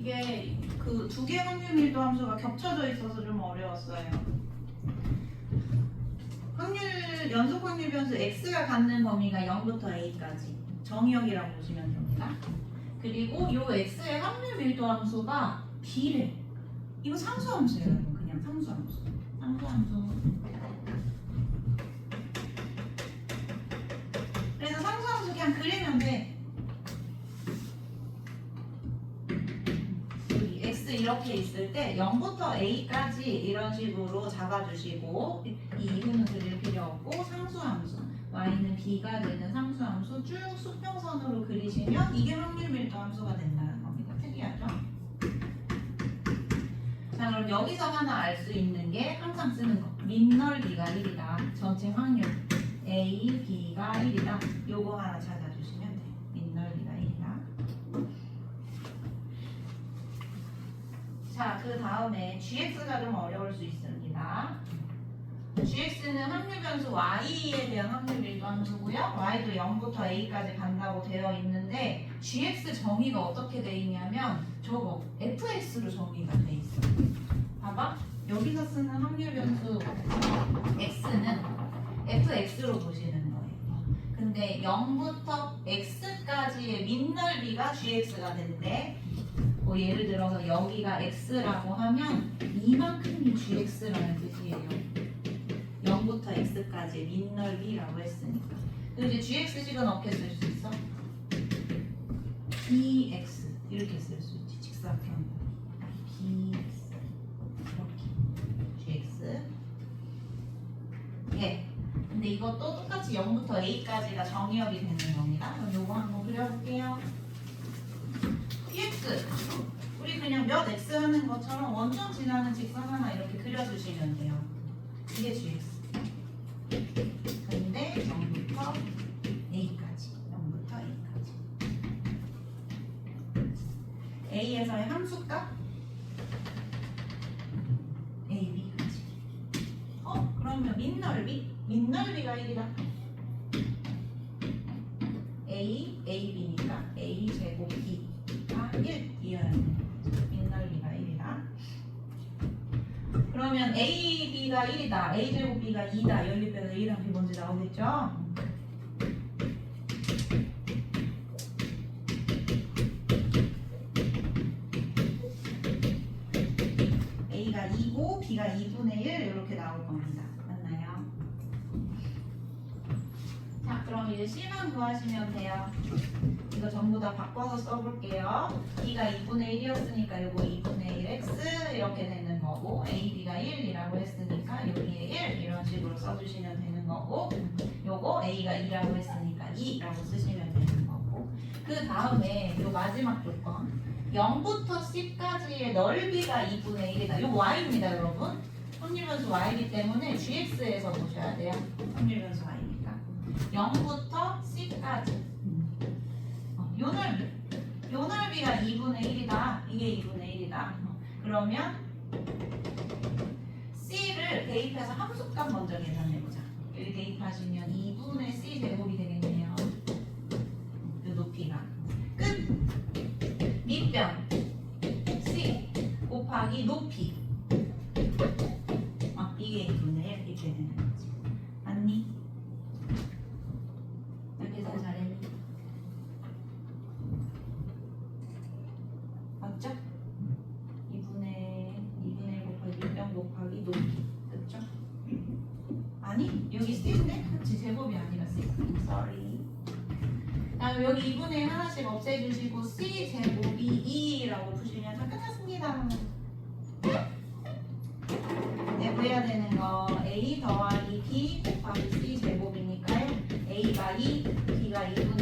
이게 그 두 개 확률 밀도 함수가 겹쳐져 있어서 좀 어려웠어요. 확률 연속 확률 변수 x가 갖는 범위가 0부터 a까지 정의역이라고 보시면 됩니다. 그리고 요 x의 확률 밀도 함수가 b래. 이거 상수 함수예요. 그냥 상수 함수. 상수 함수. 그래서 상수 함수 그냥 그리면 돼. 여기 x 이렇게 있을 때 0부터 a까지 이런 식으로 잡아주시고 이 이분은 그릴 필요 없고 상수함수 y는 b가 되는 상수함수 쭉 수평선으로 그리시면 이게 확률 밀도 함수가 된다는 겁니다. 특이하죠? 자 그럼 여기서 하나 알 수 있는 게 항상 쓰는 거 밑넓이가 1이다. 전체 확률 a, b가 1이다. 요거 하나 찾아주시면 돼요. 밑넓이가 1이다. 자, 그 다음에 gx가 좀 어려울 수 있습니다. gx는 확률 변수 y에 대한 확률 밀도 함수고요. y도 0부터 a까지 간다고 되어 있는데 gx 정의가 어떻게 돼 있냐면 저거 fx로 정의가 돼 있어. 봐봐. 여기서 쓰는 확률 변수 x는 fx로 보시는 거예요. 근데 0부터 x까지의 밑넓이가 gx가 된대. 뭐 예를 들어서 여기가 x라고 하면 이만큼이 gx라는 뜻이에요. 0부터 x까지의 밑넓이라고 했으니까. 그리고 이제 gx식은 어떻게 쓸 수 있어? bx 이렇게 쓸 수 있지. 직사평. bx 이렇게 gx. 예. 근데 이것도 똑같이 0부터 a까지가 정의역이 되는 겁니다. 그럼 요거 한번 그려볼게요. Px 우리 그냥 몇 x 하는 것처럼 원점 지나는 직선 하나 이렇게 그려주시면 돼요. 이게 gx. 근데 0부터 a까지, 0부터 a까지. a에서의 함수값 ab까지. 어? 그러면 밑넓이? 밑넓이가 1이다. a, ab니까 a 제곱 b 가1 이어야 돼. 밑넓이가 1이다. 그러면 a, b가 1이다. a 제곱 b가 2다. 연립해서 1한 비 먼저 나오겠죠? a가 2고 b가 2분의 1 이렇게 나올 겁니다. 맞나요? 자, 그럼 이제 C만 구하시면 돼요. 이거 전부 다 바꿔서 써볼게요. B가 2분의 1이었으니까 요거 2분의 1 X 이렇게 되는 거고 A, B가 1이라고 했으니까 여기에 1 이런 식으로 써주시면 되는 거고 요거 A가 2라고 했으니까 2라고 쓰시면 되는 거고 그 다음에 요 마지막 조건 0부터 C까지의 넓이가 2분의 1이다. 요 Y입니다, 여러분. 확률변수 Y이기 때문에 GX에서 보셔야 돼요. 확률변수 Y니까. 0부터 C까지. 어, 요 넓이. 요 넓이가 2분의 1이다. 이게 2분의 1이다. 어, 그러면 C를 대입해서 함수값 먼저 계산해보자. 여기 대입하시면 2분의 C 제곱이 되겠네요. 요 높이가. 끝! 밑변 C 곱하기 높이. 1 곱하기 높이. 그렇죠? 아니 여기 C인데? 그렇지 제곱이 아니라 C. Sorry. 다음 여기 2분의 1 하나씩 없애주시고 C 제곱이 2라고 푸시면 다 끝났습니다. 네, 구해야 되는 거 A 더하기 B 곱하기 C 제곱이니까요. A가 2, B가 2분의